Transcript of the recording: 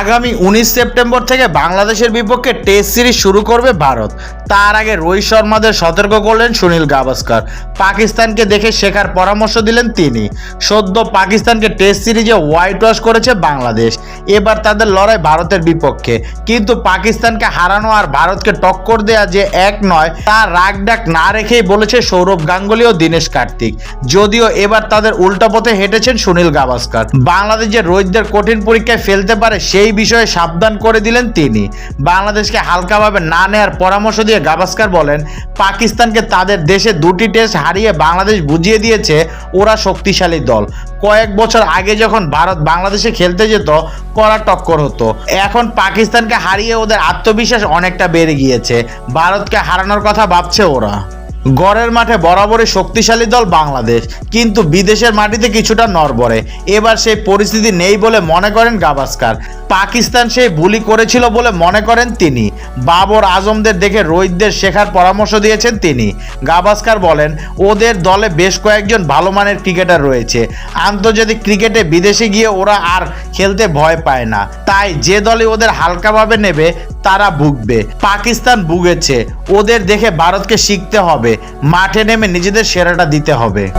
আগামী উনিশ সেপ্টেম্বর থেকে বাংলাদেশের বিপক্ষে টেস্ট সিরিজ শুরু করবে ভারত। তার আগে রোহিত শর্মাদের সতর্ক করলেন সুনীল গাভাস্কার। পাকিস্তানকে দেখে শেখার পরামর্শ দিলেন তিনি। সদ্য পাকিস্তানকে টেস্ট সিরিজে হোয়াইট ওয়াশ করেছে বাংলাদেশ। এবার তাদের লড়াই ভারতের বিপক্ষে। কিন্তু পাকিস্তানকে হারানো আর ভারতকে টক্কর দেয়া যে এক নয় তার রাগ ডাক না রেখেই বলেছে সৌরভ গাঙ্গুলি ও দীনেশ কার্তিক। যদিও এবার তাদের উল্টো পথে হেঁটেছেন সুনীল গাভাস্কার। বাংলাদেশ যে রোহিতদের কঠিন পরীক্ষায় ফেলতে পারে সেই বিষয়ে সাবধান করে দিলেন তিনি। বাংলাদেশকে হালকাভাবে না নেয়ার পরামর্শ দিয়ে গাভাস্কার বলেন, পাকিস্তানকে তাদের দেশে দুটি টেস্ট হারিয়ে বাংলাদেশ বুঝিয়ে দিয়েছে, ওরা শক্তিশালী দল। কয়েক বছর আগে যখন ভারত বাংলাদেশে খেলতে যেত, কড়া টক্কর হতো। এখন পাকিস্তানকে হারিয়ে ওদের আত্মবিশ্বাস অনেকটা বেড়ে গিয়েছে। ভারতকে হারানোর কথা ভাবছে ওরা। গড়ের মাঠে বরাবরই শক্তিশালী দল বাংলাদেশ, কিন্তু বিদেশের মাটিতে কিছুটা নড়বড়ে। এবার সেই পরিস্থিতি নেই বলে মনে করেন গাভাস্কার। পাকিস্তান সেই ভুলই করেছিল বলে মনে করেন তিনি। বাবর আজমদের দেখে রোহিতদের শেখার পরামর্শ দিয়েছেন তিনি। গাভাস্কার বলেন, ওদের দলে বেশ কয়েকজন ভালো মানের ক্রিকেটার রয়েছে। আন্তর্জাতিক ক্রিকেটে বিদেশে গিয়ে ওরা আর খেলতে ভয় পায় না। তাই যে দলে ওদের হালকাভাবে নেবে তারা ভুগবে। পাকিস্তান ভুগেছে। ওদের দেখে ভারতকে শিখতে হবে। মাঠে নেমে নিজেদের সেরাটা দিতে হবে।